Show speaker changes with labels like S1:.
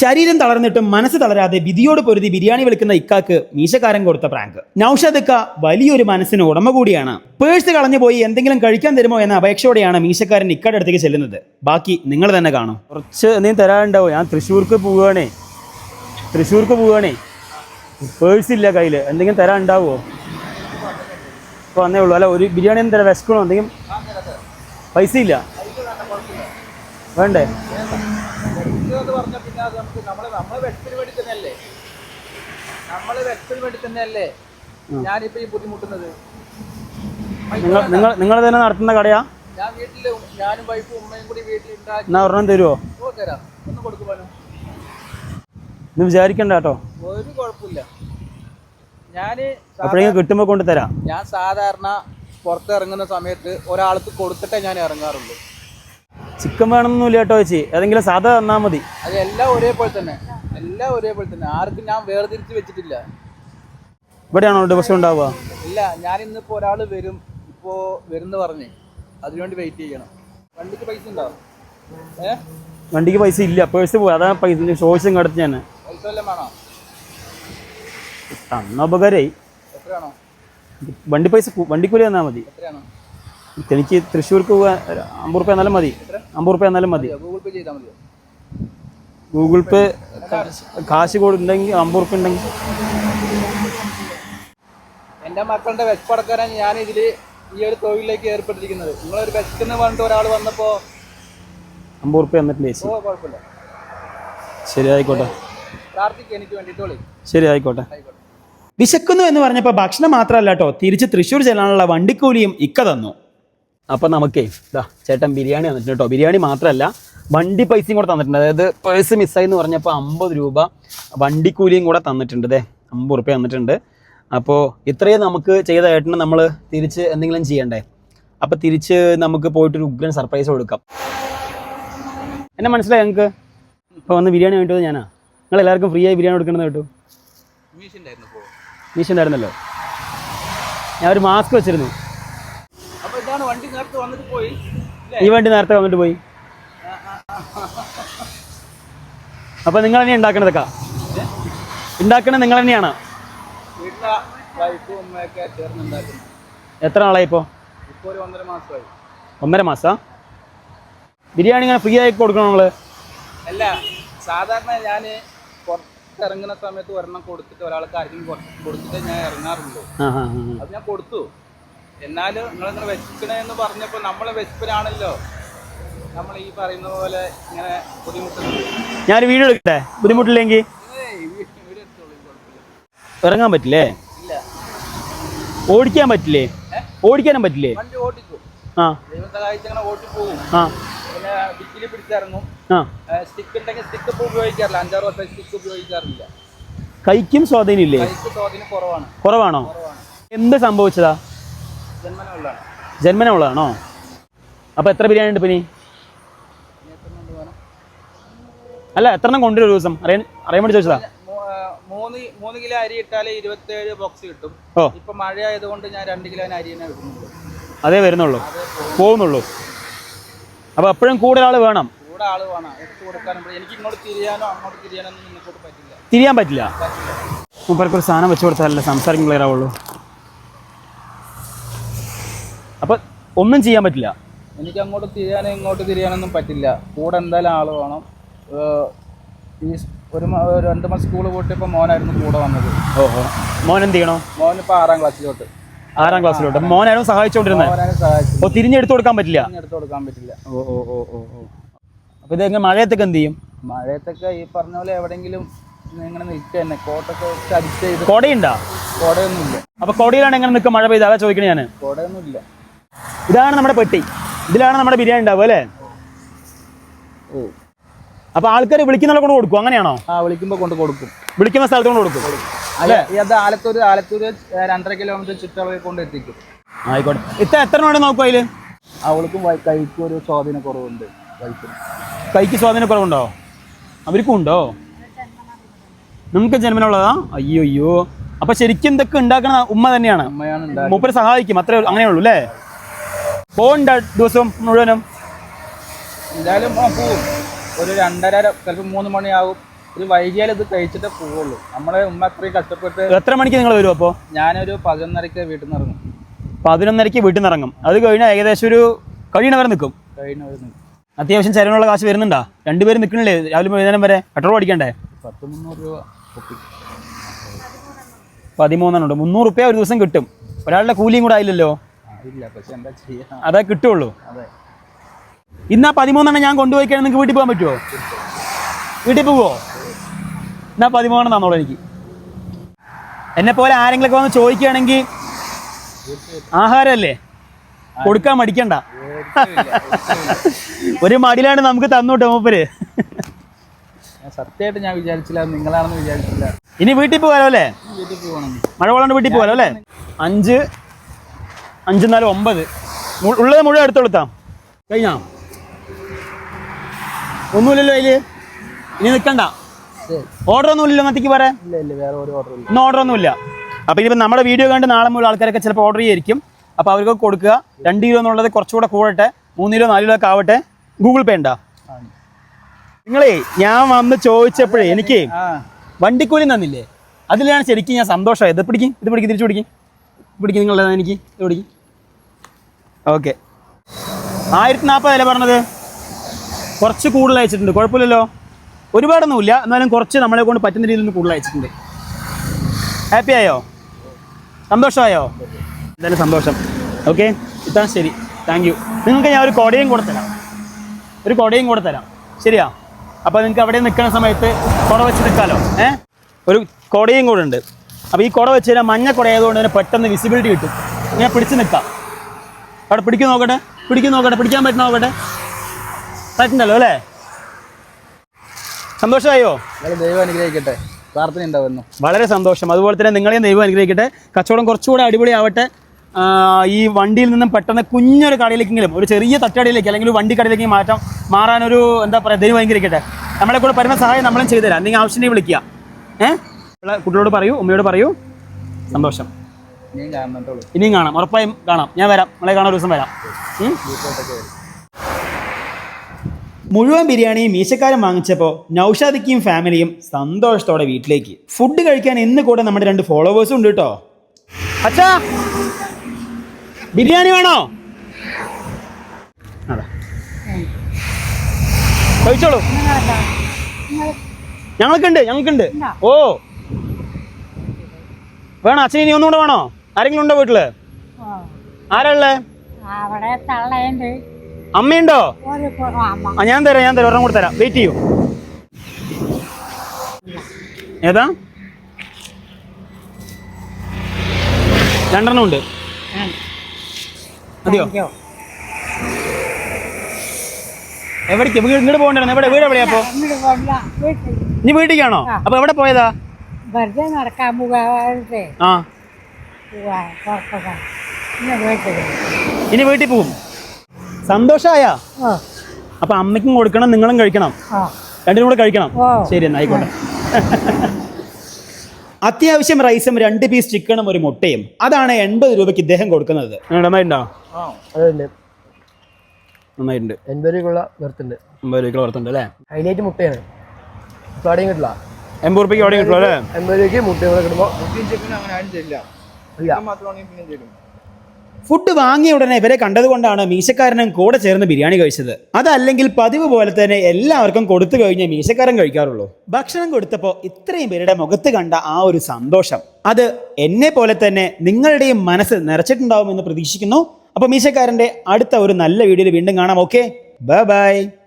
S1: ശരീരം തളർന്നിട്ടും മനസ്സ് തളരാതെ വിധിയോട് പൊരുതി ബിരിയാണി വിളിക്കുന്ന ഇക്കാക്ക് മീശക്കാരൻ കൊടുത്ത പ്രാങ്ക്. നൌഷദക്ക വലിയൊരു മനസ്സിന് ഉടമ കൂടിയാണ്. പേഴ്സ് കളഞ്ഞു പോയി എന്തെങ്കിലും കഴിക്കാൻ തരുമോ എന്ന അപേക്ഷയോടെയാണ് മീശക്കാരൻ ഇക്കയുടെ അടുത്തേക്ക് ചെല്ലുന്നത്. ബാക്കി നിങ്ങൾ തന്നെ കാണും. കുറച്ച് എന്തെങ്കിലും തരാനുണ്ടാവോ? ഞാൻ തൃശ്ശൂർക്ക് പോവുകയാണേ. തൃശ്ശൂർക്ക് പോവുകയാണേ. പേഴ്സ് ഇല്ല കയ്യിൽ എന്തെങ്കിലും തരാനുണ്ടാവോ? ഇപ്പോൾ വന്നേ ഉള്ളൂ. അല്ല ഒരു ബിരിയാണി എന്തെങ്കിലും വിശക്കണോ? എന്തെങ്കിലും? പൈസ ഇല്ല. വേണ്ടേ?
S2: പറഞ്ഞാൽ പിന്നെ അത് നമുക്ക് നമ്മളെ നമ്മളെ വെട്ടിന് വേണ്ടി തന്നെയല്ലേ? നമ്മളെ വെട്ടിന് വേണ്ടി തന്നെയല്ലേ? ഞാനിപ്പോ ഈ ബുദ്ധിമുട്ടുന്നത്.
S1: നിങ്ങൾ നിങ്ങൾ നിങ്ങൾ തന്നെ നടത്തുന്ന കടയാ?
S2: ഞാൻ വീട്ടിൽ ഞാനും വൈഫും ഉമ്മയും കൂടി വീട്ടിലുണ്ടാക്കി
S1: എന്നാ ഒരെണ്ണം തരുമോ
S2: ഓ തരാം. ഒന്ന് കൊടുക്കുവാനോ
S1: ഇന്ന് വിചാരിക്കണ്ട കേട്ടോ.
S2: ഒരു കുഴപ്പമില്ല. ഞാൻ
S1: അപ്പോഴേക്കും കിട്ടുമ്പോൾ കൊണ്ട് തരാം.
S2: ഞാൻ സാധാരണ പുറത്തിറങ്ങുന്ന സമയത്ത് ഒരാൾക്ക് കൊടുത്തിട്ടേ ഞാൻ ഇറങ്ങാറുള്ളൂ.
S1: ചിക്കൻ വേണമെന്നൊന്നുമില്ല കേട്ടോ ചേച്ചി. ഏതെങ്കിലും സാധാ തന്നാൽ മതി.
S2: അത് എല്ലാം ഒരേപോലെ തന്നെ. എല്ലാം ഒരേപോലെ തന്നെ. ആർക്കും ഞാൻ വേർതിരിച്ച് വെച്ചിട്ടില്ല.
S1: ഇവിടെയാണോ ദിവസം ഉണ്ടാവുക?
S2: ഇല്ല ഞാൻ ഇന്നിപ്പോ ഒരാൾ വരും. ഇപ്പോ വരുന്ന പറഞ്ഞേ. അതിനുവേണ്ടി വെയിറ്റ് ചെയ്യണം. വണ്ടിക്ക് പൈസ ഉണ്ടാവും ഏ?
S1: വണ്ടിക്ക് പൈസ ഇല്ല. പേഴ്സ് പോയി. അതാ പൈസ. ചോദിച്ചും കടത്തി ഞാൻ.
S2: പൈസ വല്ലതും വേണോ?
S1: തന്ന ഉപകാരമായി
S2: എത്രയാണോ?
S1: വണ്ടി പൈസ വണ്ടിക്കൂലി തന്നാൽ മതി.
S2: എത്രയാണോ?
S1: എനിക്ക് തൃശ്ശൂർക്ക് പോകാൻ അമ്പത് റുപ്യ എന്നാലും മതി. അമ്പത് റുപ്യ എന്നാലും മതി.
S2: ഗൂഗിൾ പേ ചെയ്താൽ മതിയോ?
S1: ഗൂഗിൾ പേ കാശ് കൊടുണ്ടെങ്കിൽ അമ്പത് റുപ്യ ഉണ്ടെങ്കിൽ.
S2: എന്റെ മക്കളുടെ വിശപ്പടക്കാനാണ് ഞാൻ ഇതിൽ ഈ ഒരു തൊഴിലിലേക്ക് ഏർപ്പെട്ടിരിക്കുന്നത്. നിങ്ങളൊരു വിശക്കെന്ന് പറഞ്ഞിട്ട് ഒരാൾ വന്നപ്പോ
S1: അമ്പത് റുപ്യ എന്നിട്ട് ചേച്ചി?
S2: ഓ കുഴപ്പമില്ല.
S1: ശരി ആയിക്കോട്ടെ.
S2: പ്രാർത്ഥിക്കുക എനിക്ക് വേണ്ടിയിട്ടോളി
S1: ശരി ആയിക്കോട്ടെ.
S2: ആയിക്കോട്ടെ.
S1: വിശക്കുന്നു എന്ന് പറഞ്ഞപ്പോൾ ഭക്ഷണം മാത്രമല്ല കേട്ടോ തിരിച്ച് തൃശ്ശൂർ ചെല്ലാനുള്ള വണ്ടിക്കൂലിയും ഇക്ക തന്നു. അപ്പം നമുക്കേ ഇതാ ചേട്ടൻ ബിരിയാണി തന്നിട്ടുണ്ട് കേട്ടോ ബിരിയാണി മാത്രമല്ല വണ്ടി പൈസയും കൂടെ തന്നിട്ടുണ്ട്. അതായത് പേഴ്സ് മിസ്സായി എന്ന് പറഞ്ഞപ്പോൾ അമ്പത് രൂപ വണ്ടിക്കൂലിയും കൂടെ തന്നിട്ടുണ്ട് ദേ അമ്പത് റുപ്യ തന്നിട്ടുണ്ട്. അപ്പോൾ ഇത്രയും നമുക്ക് ചെയ്ത ഏട്ടന് നമ്മൾ തിരിച്ച് എന്തെങ്കിലും ചെയ്യണ്ടേ? അപ്പോൾ തിരിച്ച് നമുക്ക് പോയിട്ടൊരു ഉഗ്രൻ സർപ്രൈസ് കൊടുക്കാം. എന്നെ മനസ്സിലായി ഞങ്ങൾക്ക് ഇപ്പോൾ വന്ന് ബിരിയാണി വേണ്ടത് ഞാനാ? നിങ്ങൾ എല്ലാവർക്കും ഫ്രീ ആയി ബിരിയാണി കൊടുക്കണമെന്ന് കേട്ടു? മീശ ഉണ്ടായിരുന്നല്ലോ. ഞാൻ ഒരു മാസ്ക് വെച്ചിരുന്നു.
S2: ഇതാണ് വണ്ടി നേരത്തെ വന്നിട്ട് പോയി.
S1: ഈ വണ്ടി നേരത്തെ വന്നിട്ട് പോയി. അപ്പൊ നിങ്ങൾ തന്നെ ഉണ്ടാക്കണതൊക്കെ ഉണ്ടാക്കണത് നിങ്ങൾ തന്നെയാണ് എത്ര നാളായി ഇപ്പോൾ
S2: ഒന്നര
S1: മാസ? ബിരിയാണി ഇങ്ങനെ ഫ്രീ ആയി കൊടുക്കണോ നമ്മൾ
S2: അല്ല സാധാരണ ഞാൻ പുറത്തിറങ്ങുന്ന സമയത്ത് ഒരെണ്ണം കൊടുത്തിട്ട് ഒരാൾക്ക് ആർക്കും കൊടുത്തിട്ട് ഞാൻ ഇറങ്ങാറുള്ളൂ. അത് ഞാൻ കൊടുത്തു. എന്നാലും നിങ്ങളിങ്ങനെ വെച്ചിക്കണേന്ന് പറഞ്ഞപ്പോൾ നമ്മൾ വെച്ചിപ്പനാണല്ലോ നമ്മൾ ഈ പറയുന്ന പോലെ ഇങ്ങനെ ബുദ്ധിമുട്ടുന്നത്.
S1: ഞാൻ വീട് എടുക്കട്ടെ? ബുദ്ധിമുട്ടില്ലെങ്കിൽ? ഇറങ്ങാൻ പറ്റില്ലേ? ഓടിക്കാൻ പറ്റില്ലേ? ഓടിക്കാനും പറ്റില്ലേ?
S2: വണ്ടി ഓടിക്കും.
S1: ആ.
S2: ദൈവം സഹായിച്ച് അങ്ങനെ ഓട്ടിപ്പോകും
S1: ആ.
S2: പിന്നെ പിടിച്ചിറങ്ങും
S1: ആ.
S2: സ്റ്റിക്ക് ഉണ്ടെങ്കിൽ സ്റ്റിക്ക് ഇപ്പോൾ ഉപയോഗിക്കാറില്ല. അഞ്ചാറ് വർഷം സ്റ്റിക്ക് ഉപയോഗിക്കാറില്ല.
S1: കൈക്കും സ്വാധീനം ഇല്ലേ?
S2: കൈക്ക് സ്വാധീനം കുറവാണ്?
S1: കുറവാണോ. എന്ത് സംഭവിച്ചതാ?
S2: ജന്മനമുള്ളതാണ്
S1: ജന്മന ഉള്ളതാണോ അപ്പൊ എത്ര ബിരിയാണി ഉണ്ട് പിന്നെ അല്ല എത്ര എണ്ണം കൊണ്ടുവരും ഒരു ദിവസം? അറിയാൻ അറിയാൻ വേണ്ടി ചോദിച്ചതാ.
S2: മൂന്ന് മൂന്ന് കിലോ അരി ഇട്ടാലേ ഇരുപത്തേഴ് ബോക്സ് കിട്ടും.
S1: ഓ.
S2: ഇപ്പൊ മഴ ആയതുകൊണ്ട് ഞാൻ രണ്ട് കിലോ അരി
S1: അതേ വരുന്നുള്ളൂ. പോകുന്നുള്ളൂ. അപ്പൊ എപ്പോഴും കൂടുതൽ ആൾ വേണം.
S2: കൂടെ ആൾ വേണം. എടുത്തു കൊടുക്കാനും എനിക്ക് ഇങ്ങോട്ട് തിരിയാനോ അങ്ങോട്ട് തിരിയാനോ ഒന്നും നിങ്ങൾക്കോട്ട് പറ്റില്ല.
S1: തിരിയാൻ പറ്റില്ല. ഒരു സാധനം വെച്ച് കൊടുത്താലല്ലേ സംസാരിക്കും ക്ലിയർ ആവുള്ളൂ അപ്പൊ ഒന്നും ചെയ്യാൻ പറ്റില്ല.
S2: എനിക്ക് അങ്ങോട്ട് തിരിയാനോ ഇങ്ങോട്ട് തിരിയാനൊന്നും പറ്റില്ല. കൂടെ എന്തായാലും ആൾ വേണം. ഈ ഒരു രണ്ട് മാസം സ്കൂൾ പോയിട്ടിപ്പോൾ മോനായിരുന്നു കൂടെ വന്നത്.
S1: ഓഹോ. മോൻ എന്ത് ചെയ്യണോ?
S2: മോൻ ഇപ്പൊ ആറാം ക്ലാസ്സിലോട്ട്.
S1: ആറാം ക്ലാസ്സിലോട്ട്. മോനായിരുന്നു സഹായിച്ചുകൊണ്ടിരുന്നത്
S2: അപ്പൊ സഹായിച്ചു
S1: ഓ തിരിഞ്ഞെടുത്ത് കൊടുക്കാൻ പറ്റില്ല.
S2: എടുത്തു കൊടുക്കാൻ പറ്റില്ല.
S1: ഓ ഓ ഓ ഓ ഓ. അപ്പൊ ഇത് എങ്ങനെ മഴയത്തൊക്കെ എന്ത് ചെയ്യും?
S2: മഴയത്തൊക്കെ ഈ പറഞ്ഞ പോലെ എവിടെയെങ്കിലും ഇങ്ങനെ നിൽക്കുക തന്നെ കോട്ടൊക്കെ വെച്ച് അടിച്ച് ചെയ്ത്
S1: കൊടയുണ്ടാ?
S2: കോടയൊന്നുമില്ല.
S1: അപ്പൊ കൊടയിലാണ് എങ്ങനെ നിൽക്കുക? മഴ പെയ്ത്? അതാ ചോദിക്കണേ ഞാൻ
S2: കോടയൊന്നുമില്ല.
S1: ഇതാണ് നമ്മുടെ പെട്ടി. ഇതിലാണ് നമ്മുടെ ബിരിയാണി ഉണ്ടാവുക അല്ലേ?
S2: ഓ.
S1: അപ്പൊ ആൾക്കാർ വിളിക്കുന്ന കൊണ്ട് കൊടുക്കും അങ്ങനെയാണോ?
S2: ആ വിളിക്കുമ്പോൾ കൊണ്ട് കൊടുക്കും.
S1: വിളിക്കുന്ന സ്ഥലത്ത് കൊണ്ട് കൊടുക്കും.
S2: അല്ലെ? അത് ആലത്തൂർ ആലത്തൂർ രണ്ടര കിലോമീറ്റർ ചുറ്റളവിൽ കൊണ്ട് എത്തിക്കും.
S1: ആയിക്കോട്ടെ. ഇത്ര എത്ര വേണം നോക്കും അതിൽ?
S2: അവൾക്കും കൈക്കും ഒരു സ്വാധീന കുറവുണ്ട്
S1: കൈക്ക് സ്വാധീന കുറവുണ്ടോ? അവർക്കും ഉണ്ടോ? നിങ്ങൾക്ക് ജന്മനുള്ളതാ? അയ്യോ അയ്യോ അപ്പൊ ശരിക്കും ഇതൊക്കെ ഉണ്ടാക്കണ ഉമ്മ തന്നെയാണ്. മൂപ്പര് സഹായിക്കും. അത്രേ അങ്ങനെയുള്ളൂ അല്ലേ? പോകണ്ട ദിവസം മുഴുവനും.
S2: എന്തായാലും ആ പോവും ഒരു രണ്ടര ചിലപ്പോൾ മൂന്ന് മണിയാവും. ഒരു വൈകിയാൽ ഇത് കഴിച്ചിട്ടേ പോവുള്ളൂ. നമ്മളെ ഉമ്മ അത്രയും കഷ്ടപ്പെട്ട്
S1: എത്ര മണിക്ക് നിങ്ങൾ വരും അപ്പോൾ
S2: ഞാനൊരു പതിനൊന്നരക്ക് വീട്ടിൽ നിന്ന് ഇറങ്ങും.
S1: പതിനൊന്നരയ്ക്ക് വീട്ടിൽ നിന്ന് ഇറങ്ങും. അത് കഴിഞ്ഞാൽ ഏകദേശം ഒരു കഴിയണവരെ നിൽക്കും.
S2: കഴിയണവരെ നിൽക്കും.
S1: അത്യാവശ്യം ചെലവിനുള്ള കാശ് വരുന്നുണ്ടോ? രണ്ടുപേരും നിൽക്കണില്ലേ? രാവിലെ വൈകുന്നേരം വരെ പെട്രോൾ അടിക്കണ്ടേ?
S2: പത്ത് മുന്നൂറ് രൂപ
S1: പതിമൂന്നെണ്ണം ഉണ്ട്. മുന്നൂറ് റുപ്യ ഒരു ദിവസം കിട്ടും. ഒരാളുടെ കൂലിയും കൂടെ ആയില്ലല്ലോ? അതേ കിട്ടുള്ളൂ. ഇന്ന് പതിമൂന്നെണ്ണം ഞാൻ കൊണ്ടുപോയി കഴിഞ്ഞാൽ നിങ്ങൾക്ക് വീട്ടിൽ പോകാൻ പറ്റുമോ വീട്ടിൽ പോവോ? എന്നാ പതിമൂന്നെണ്ണം തന്നോളൂ എനിക്ക്. എന്നെ പോലെ ആരെങ്കിലൊക്കെ വന്ന് ചോദിക്കുകയാണെങ്കിൽ ആഹാരമല്ലേ കൊടുക്കാൻ മടിക്കണ്ട. ഒരു മടിയിലാണ് നമുക്ക് തന്നോട്ടെ മൂപ്പര്.
S2: സത്യമായിട്ട് ഞാൻ വിചാരിച്ചില്ല നിങ്ങളാണെന്ന് വിചാരിച്ചില്ല.
S1: ഇനി വീട്ടിൽ പോകാലോ അല്ലേ? മഴ കൊള്ളാണ്ട് വീട്ടിൽ പോകാലോ അല്ലേ? അഞ്ച് അഞ്ച് നാല് ഒമ്പത്. ഉള്ളത് മുഴുവൻ എടുത്തു കൊടുത്താം. കഴിഞ്ഞാ? ഒന്നുമില്ലല്ലോ അതിൽ. ഇനി നിൽക്കണ്ട ഓർഡർ ഒന്നുമില്ലല്ലോ അങ്ങത്തേക്ക് പറയാൻ? ഇന്ന് ഓർഡർ ഒന്നുമില്ല. അപ്പോൾ ഇനിയിപ്പോൾ നമ്മുടെ വീഡിയോ കണ്ട് നാളെ മുഴുവൻ ആൾക്കാരൊക്കെ ചിലപ്പോൾ ഓർഡർ ചെയ്യായിരിക്കും. അപ്പോൾ അവർക്ക് കൊടുക്കുക. രണ്ട് കിലോ എന്നുള്ളത് കുറച്ചുകൂടെ കൂടട്ടെ. മൂന്ന് കിലോ നാല് കിലോ ഒക്കെ ആവട്ടെ. ഗൂഗിൾ പേ ഉണ്ടാ. നിങ്ങളേ ഞാൻ വന്ന് ചോദിച്ചപ്പോഴേ എനിക്ക് വണ്ടിക്കൂലി തന്നില്ലേ? അതിലാണ് ശരിക്കും ഞാൻ സന്തോഷമായത്. ഇത് പിടിക്കും ഇത് പിടിക്കും തിരിച്ചു പിടിക്കും. പിടിക്കും നിങ്ങളുടെ എനിക്ക്. പിടിക്കും. ഓക്കെ. ആയിരത്തി നാൽപ്പത് അല്ലേ പറഞ്ഞത്? കുറച്ച് കൂടുതൽ അയച്ചിട്ടുണ്ട്. കുഴപ്പമില്ലല്ലോ. ഒരുപാടൊന്നുമില്ല. എന്നാലും കുറച്ച് നമ്മളെ കൊണ്ട് പറ്റുന്ന രീതിയിൽ നിന്ന് കൂടുതൽ അയച്ചിട്ടുണ്ട്. ഹാപ്പി ആയോ? സന്തോഷമായോ? എന്തായാലും സന്തോഷം. ഓക്കെ ഇത്താ ശരി. താങ്ക് യു നിങ്ങൾക്ക് ഞാൻ ഒരു കൊടയും കൂടെ തരാം. ഒരു കൊടയും കൂടെ തരാം. ശരിയാ? അപ്പോൾ നിങ്ങൾക്ക് അവിടെ നിൽക്കുന്ന സമയത്ത് കുട വെച്ച് നിൽക്കാമല്ലോ ഏ? ഒരു കൊടയും കൂടെ ഉണ്ട്. അപ്പോൾ ഈ കുട വെച്ച് കഴിഞ്ഞാൽ മഞ്ഞ കുട ആയതുകൊണ്ട് തന്നെ പെട്ടെന്ന് വിസിബിലിറ്റി കിട്ടും. ഇങ്ങനെ പിടിച്ച് നിൽക്കാം. അവിടെ പിടിക്കും നോക്കട്ടെ? പിടിക്കും നോക്കട്ടെ? പിടിക്കാൻ പറ്റുന്ന നോക്കട്ടെ? പറ്റുന്നല്ലോ അല്ലേ? സന്തോഷമായോ?
S2: ദൈവം അനുഗ്രഹിക്കട്ടെ. പ്രാർത്ഥന ഉണ്ടാവുന്നു.
S1: വളരെ സന്തോഷം. അതുപോലെ തന്നെ നിങ്ങളെയും ദൈവം അനുഗ്രഹിക്കട്ടെ. കച്ചവടം കുറച്ചുകൂടെ അടിപൊളിയാവട്ടെ. ആവട്ടെ ഈ വണ്ടിയിൽ നിന്നും പെട്ടെന്ന് കുഞ്ഞൊരു കടയിലേക്കെങ്കിലും ഒരു ചെറിയ തട്ടടിയിലേക്ക് അല്ലെങ്കിൽ ഒരു വണ്ടി കടയിലേക്ക് മാറ്റാം മാറാനൊരു എന്താ പറയുക ദൈവം അനുഗ്രഹിക്കട്ടെ. നമ്മളെ കൂടെ പരമ സഹായം നമ്മളും ചെയ്തുതരാം. എന്തെങ്കിലും ആവശ്യമുണ്ടെങ്കിൽ വിളിക്കുക. ഏഹ് കുട്ടികളോട് പറയൂ ഉമ്മയോട് പറയൂ. സന്തോഷം.
S2: ഇനിയും
S1: കാണാം. ഉറപ്പായും കാണാം. ഞാൻ വരാം. നമ്മളെ കാണാൻ ഒരു ദിവസം വരും. മുഴുവൻ ബിരിയാണിയും മീശക്കാരൻ വാങ്ങിച്ചപ്പോൾ നൌഷാദിക്കും ഫാമിലിയും സന്തോഷത്തോടെ വീട്ടിലേക്ക്. ഫുഡ് കഴിക്കാൻ ഇന്ന് കൂടെ നമ്മുടെ രണ്ട് ഫോളോവേഴ്സും ഉണ്ട് കേട്ടോ അച്ഛാ ബിരിയാണി വേണോ? അതാ. കഴിച്ചോളൂ. ഞങ്ങൾക്കുണ്ട് ഞങ്ങൾക്കുണ്ട്. ഓ. വേണോ? അച്ഛൻ ഇനി ഒന്നുകൂടെ വേണോ? ആരെങ്കിലും ഉണ്ടോ വീട്ടിൽ? ആരാ ഉള്ളേ?
S3: അവിടെ തള്ളയുണ്ട്.
S1: അമ്മയുണ്ടോ? ആ ഞാൻ തരാം ഞാൻ തരാം. ഒരെണ്ണം കൂടെ തരാം. വെയിറ്റ് ചെയ്യൂ. ഏതാ? രണ്ടെണ്ണം ഉണ്ട്. അതെയോ എവിടേക്ക്? വീട് ഇങ്ങോട്ട് പോകണ്ടായിരുന്നു. എവിടെ? വീട് എവിടെയാ അപ്പോ? നീ വീട്ടിലേക്കാണോ? അപ്പൊ എവിടെ പോയതാ?
S3: വെറുതെ നടക്കാൻ പോകാതെ.
S1: ആ. ഇനി വീട്ടിൽ പോകും. സന്തോഷായ?
S3: ഓ
S1: അപ്പൊ അമ്മയ്ക്കും കൊടുക്കണം നിങ്ങളും കഴിക്കണം. രണ്ടിനും കൂടെ കഴിക്കണം. ശരി എന്നാ ആയിക്കോട്ടെ. അത്യാവശ്യം റൈസും രണ്ട് പീസ് ചിക്കനും ഒരു മുട്ടയും. അതാണ് എൺപത് രൂപയ്ക്ക് ഇദ്ദേഹം കൊടുക്കുന്നത്. നന്നായിട്ടുണ്ടോ.
S4: എൺപത് രൂപ
S1: എൺപത് വളർത്തുണ്ട് അല്ലേ?
S4: ഹൈലൈറ്റ് മുട്ടയാണ്. കിട്ടില്ല?
S1: എൺപത് രൂപയ്ക്ക് അവിടെ കിട്ടും അല്ലേ
S4: എൺപത് രൂപയ്ക്ക് മുട്ട കൂടെ കിട്ടുമ്പോൾ
S2: അങ്ങനെ ആരും ചെയ്യില്ല. മാത്രമാണെങ്കിൽ പിന്നെ ചെയ്യും.
S1: ഫുഡ് വാങ്ങിയ ഉടനെ ഇവരെ കണ്ടതുകൊണ്ടാണ് മീശക്കാരനും കൂടെ ചേർന്ന് ബിരിയാണി കഴിച്ചത്. അതല്ലെങ്കിൽ പതിവ് പോലെ തന്നെ എല്ലാവർക്കും കൊടുത്തു കഴിഞ്ഞ് മീശക്കാരൻ കഴിക്കാറുള്ളൂ. ഭക്ഷണം കൊടുത്തപ്പോൾ ഇത്രയും പേരുടെ മുഖത്ത് കണ്ട ആ ഒരു സന്തോഷം. അത് എന്നെ പോലെ തന്നെ നിങ്ങളുടെയും മനസ്സ് നിറച്ചിട്ടുണ്ടാവുമെന്ന് പ്രതീക്ഷിക്കുന്നു. അപ്പോൾ മീശക്കാരന്റെ അടുത്ത ഒരു നല്ല വീഡിയോയിൽ വീണ്ടും കാണാം. ഓക്കെ? Bye bye.